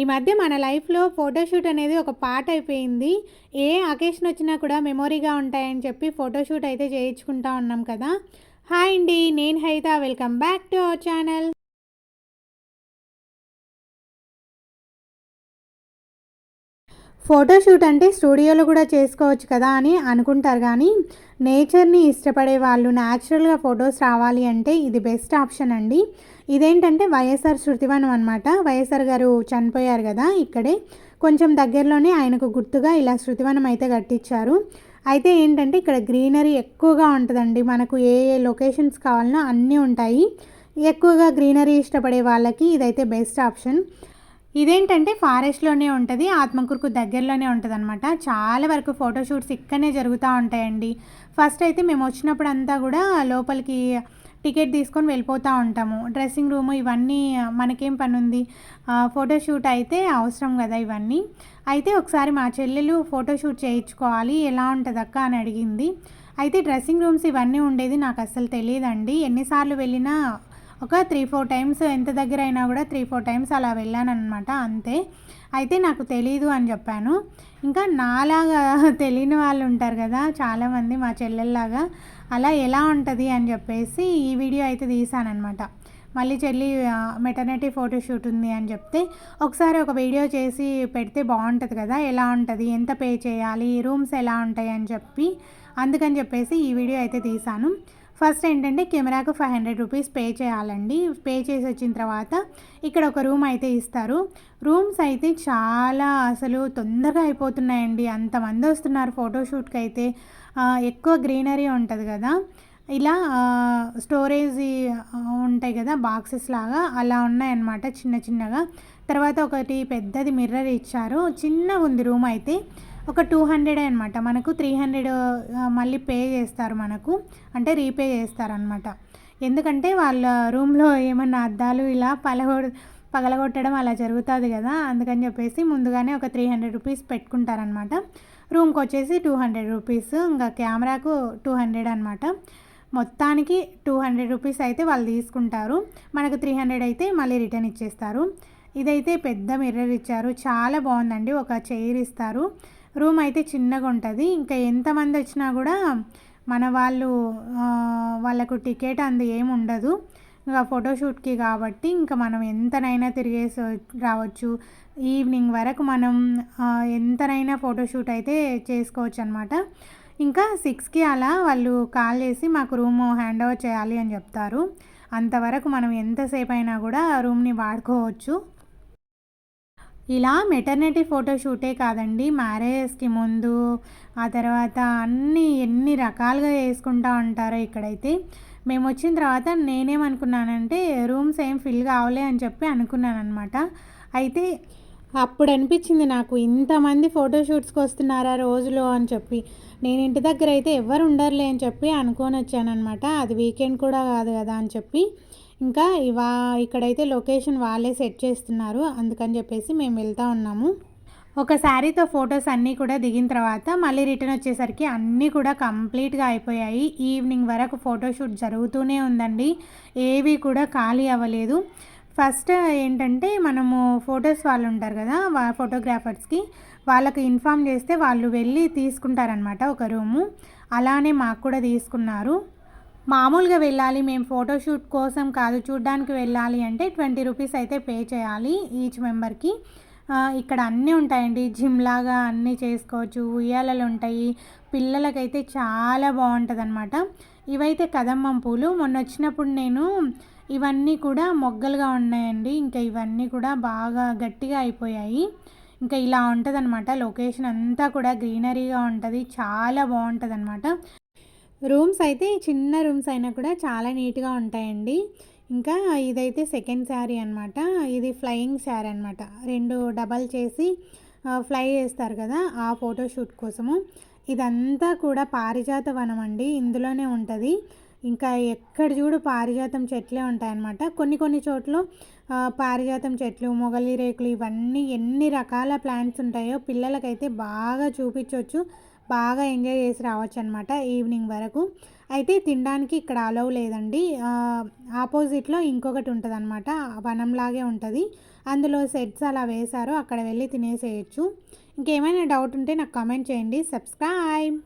ఈ మధ్య మన లైఫ్లో ఫోటోషూట్ అనేది ఒక పార్ట్ అయిపోయింది. ఏ అకేషన్ వచ్చినా కూడా మెమొరీగా ఉంటాయని చెప్పి ఫోటోషూట్ అయితే చేయించుకుంటా ఉన్నాం కదా. హాయ్ అండి నేను హైత. Welcome back to our channel. Photoshoot అంటే స్టూడియోలో కూడా చేసుకోవచ్చు కదా అని అనుకుంటారు కానీ నేచర్ని ఇష్టపడే వాళ్ళు న్యాచురల్గా ఫొటోస్ రావాలి అంటే ఇది బెస్ట్ ఆప్షన్ అండి. ఇదేంటంటే వైఎస్ఆర్ శృతివనం అనమాట వైఎస్ఆర్ గారు చనిపోయారు కదా ఇక్కడే. కొంచెం దగ్గరలోనే ఆయనకు గుర్తుగా ఇలా శృతివనం అయితే కట్టించారు. అయితే ఏంటంటే ఇక్కడ గ్రీనరీ ఎక్కువగా ఉంటుందండి. మనకు ఏ ఏ లొకేషన్స్ కావాలన్నా అన్నీ ఉంటాయి. ఎక్కువగా గ్రీనరీ ఇష్టపడే వాళ్ళకి ఇదైతే బెస్ట్ ఆప్షన్. ఇదేంటంటే ఫారెస్ట్లోనే ఉంటుంది ఆత్మకూరుకు దగ్గరలోనే ఉంటుంది అనమాట చాలా వరకు ఫోటోషూట్స్ ఇక్కడనే జరుగుతూ ఉంటాయండి. ఫస్ట్ అయితే మేము వచ్చినప్పుడు అంతా కూడా లోపలికి టికెట్ తీసుకొని వెళ్ళిపోతూ ఉంటాము. డ్రెస్సింగ్ రూమ్ ఇవన్నీ మనకేం పని ఉంది ఫోటోషూట్ అయితే అవసరం కదా ఇవన్నీ. అయితే ఒకసారి మా చెల్లెలు ఫోటోషూట్ చేయించుకోవాలి. ఎలా ఉంటుంది అక్క అని అడిగింది. అయితే డ్రెస్సింగ్ రూమ్స్ ఇవన్నీ ఉండేది నాకు అసలు తెలియదండి. ఎన్నిసార్లు వెళ్ళినా ఒక త్రీ ఫోర్ టైమ్స్ ఎంత దగ్గర అయినా కూడా త్రీ ఫోర్ టైమ్స్ అలా వెళ్ళానమాట అంతే. అయితే నాకు తెలీదు అని చెప్పాను. ఇంకా నాలాగా తెలియని వాళ్ళు ఉంటారు కదా చాలామంది మా చెల్లెల్లాగా. అలా ఎలా ఉంటుంది అని చెప్పేసి ఈ వీడియో అయితే తీసానమాట మళ్ళీ చెల్లి మెటర్నిటీ ఫోటోషూట్ ఉంది అని చెప్తే ఒకసారి ఒక వీడియో చేసి పెడితే బాగుంటుంది కదా ఎలా ఉంటుంది ఎంత పే చేయాలి రూమ్స్ ఎలా ఉంటాయి అని చెప్పి అందుకని చెప్పేసి ఈ వీడియో అయితే తీసాను. ఫస్ట్ ఏంటంటే కెమెరాకు ఫైవ్ హండ్రెడ్ రూపీస్ పే చేయాలండి. పే చేసి వచ్చిన తర్వాత ఇక్కడ ఒక రూమ్ అయితే ఇస్తారు. రూమ్స్ అయితే చాలా అసలు తొందరగా అయిపోతున్నాయండి. అంతమంది వస్తున్నారు ఫోటోషూట్కి అయితే ఎక్కువ గ్రీనరీ ఉంటుంది కదా. ఇలా స్టోరేజ్ ఉంటాయి కదా బాక్సెస్ లాగా. అలా ఉన్నాయన్నమాట చిన్న చిన్నగా. తర్వాత ఒకటి పెద్దది మిర్రర్ ఇచ్చారు. చిన్నగా ఉంది రూమ్ అయితే. ఒక టూ హండ్రెడ్ అనమాట మనకు త్రీ హండ్రెడ్ మళ్ళీ పే చేస్తారు మనకు. అంటే రీపే చేస్తారనమాట ఎందుకంటే వాళ్ళ రూమ్లో ఏమన్నా అద్దాలు ఇలా పలగొ పగలగొట్టడం అలా జరుగుతుంది కదా అందుకని చెప్పేసి ముందుగానే ఒక త్రీ హండ్రెడ్ రూపీస్ పెట్టుకుంటారనమాట రూమ్కి వచ్చేసి టూ హండ్రెడ్ రూపీస్ ఇంకా కెమెరాకు టూ హండ్రెడ్ అనమాట మొత్తానికి టూ హండ్రెడ్ రూపీస్ అయితే వాళ్ళు తీసుకుంటారు. మనకు త్రీ హండ్రెడ్ అయితే మళ్ళీ రిటర్న్ ఇచ్చేస్తారు. ఇదైతే పెద్ద మిర్రర్ ఇచ్చారు. చాలా బాగుందండి ఒక చైర్ ఇస్తారు. రూమ్ అయితే చిన్నగా ఉంటుంది. ఇంకా ఎంతమంది వచ్చినా కూడా మన వాళ్ళు వాళ్ళకు టికెట్ అందు ఏమి ఉండదు. ఇంకా ఫోటోషూట్కి కాబట్టి ఇంకా మనం ఎంతనైనా తిరిగేసి రావచ్చు. ఈవినింగ్ వరకు మనం ఎంతనైనా ఫోటోషూట్ అయితే చేసుకోవచ్చు అనమాట ఇంకా సిక్స్కి అలా వాళ్ళు కాల్ చేసి మాకు రూమ్ హ్యాండ్ ఓవర్ చేయాలి అని చెప్తారు. అంతవరకు మనం ఎంతసేపు అయినా కూడా రూమ్ని వాడుకోవచ్చు. ఇలా మెటర్నిటీ ఫోటోషూటే కాదండి మ్యారేజ్కి ముందు ఆ తర్వాత అన్నీ ఎన్ని రకాలుగా వేసుకుంటూ ఉంటారో ఇక్కడైతే. మేము వచ్చిన తర్వాత నేనేమనుకున్నానంటే రూమ్స్ ఏం ఫిల్ కావలే అని చెప్పి అనుకున్నాను అనమాట అయితే అప్పుడు అనిపించింది నాకు ఇంతమంది ఫోటోషూట్స్కి వస్తున్నారా రోజులో అని చెప్పి. నేను ఇంటి దగ్గర అయితే ఎవరు ఉండరులే అని చెప్పి అనుకొని వచ్చానమాట అది వీకెండ్ కూడా కాదు కదా అని చెప్పి. ఇంకా ఇవా ఇక్కడైతే లొకేషన్ వాళ్ళే సెట్ చేస్తున్నారు అందుకని చెప్పేసి మేము వెళ్తూ ఉన్నాము. ఒక శారీతో ఫొటోస్ అన్నీ కూడా దిగిన తర్వాత మళ్ళీ రిటర్న్ వచ్చేసరికి అన్నీ కూడా కంప్లీట్గా అయిపోయాయి. ఈవినింగ్ వరకు ఫోటోషూట్ జరుగుతూనే ఉందండి. ఏవి కూడా ఖాళీ అవ్వలేదు. ఫస్ట్ ఏంటంటే మనము ఫొటోస్ వాళ్ళు ఉంటారు కదా ఫోటోగ్రాఫర్స్కి వాళ్ళకి ఇన్ఫామ్ చేస్తే వాళ్ళు వెళ్ళి తీసుకుంటారనమాట ఒక రూము. అలానే మాకు కూడా తీసుకున్నారు. మామూలుగా వెళ్ళాలి మేము ఫోటోషూట్ కోసం కాదు చూడ్డానికి వెళ్ళాలి అంటే ట్వంటీ రూపీస్ అయితే పే చేయాలి ఈచ్ మెంబర్కి. ఇక్కడ అన్నీ ఉంటాయండి. జిమ్ లాగా అన్నీ చేసుకోవచ్చు. ఉయ్యాలలు ఉంటాయి. పిల్లలకైతే చాలా బాగుంటుంది అనమాట ఇవైతే కదమ్మం పూలు. మొన్న వచ్చినప్పుడు నేను ఇవన్నీ కూడా మొగ్గలుగా ఉన్నాయండి. ఇంకా ఇవన్నీ కూడా బాగా గట్టిగా అయిపోయాయి. ఇంకా ఇలా ఉంటుంది అనమాట లొకేషన్ అంతా కూడా గ్రీనరీగా ఉంటుంది. చాలా బాగుంటుంది అనమాట రూమ్స్ అయితే చిన్న రూమ్స్ అయినా కూడా చాలా నీట్గా ఉంటాయండి. ఇంకా ఇదైతే సెకండ్ శారీ అనమాట ఇది ఫ్లయింగ్ శారీ అనమాట రెండు డబల్ చేసి ఫ్లై చేస్తారు కదా ఆ ఫోటోషూట్ కోసము. ఇదంతా కూడా పారిజాత వనం అండి. ఇందులోనే ఉంటుంది. ఇంకా ఎక్కడ చూడు పారిజాతం చెట్లే ఉంటాయన్నమాట. కొన్ని కొన్ని చోట్ల పారిజాతం చెట్లు మొగలి రేకులు ఇవన్నీ ఎన్ని రకాల ప్లాంట్స్ ఉంటాయో పిల్లలకైతే బాగా చూపించవచ్చు బాగా ఎంజాయ్ చేసి రావచ్చు అనమాట ఈవినింగ్ వరకు. అయితే తినడానికి ఇక్కడ అలవ్ లేదండి. ఆపోజిట్లో ఇంకొకటి ఉంటుంది అనమాట వనంలాగే ఉంటుంది. అందులో సెట్స్ అలా వేశారు. అక్కడ వెళ్ళి తినేసేయచ్చు. ఇంకేమైనా డౌట్ ఉంటే నాకు కామెంట్ చేయండి. సబ్స్క్రైబ్.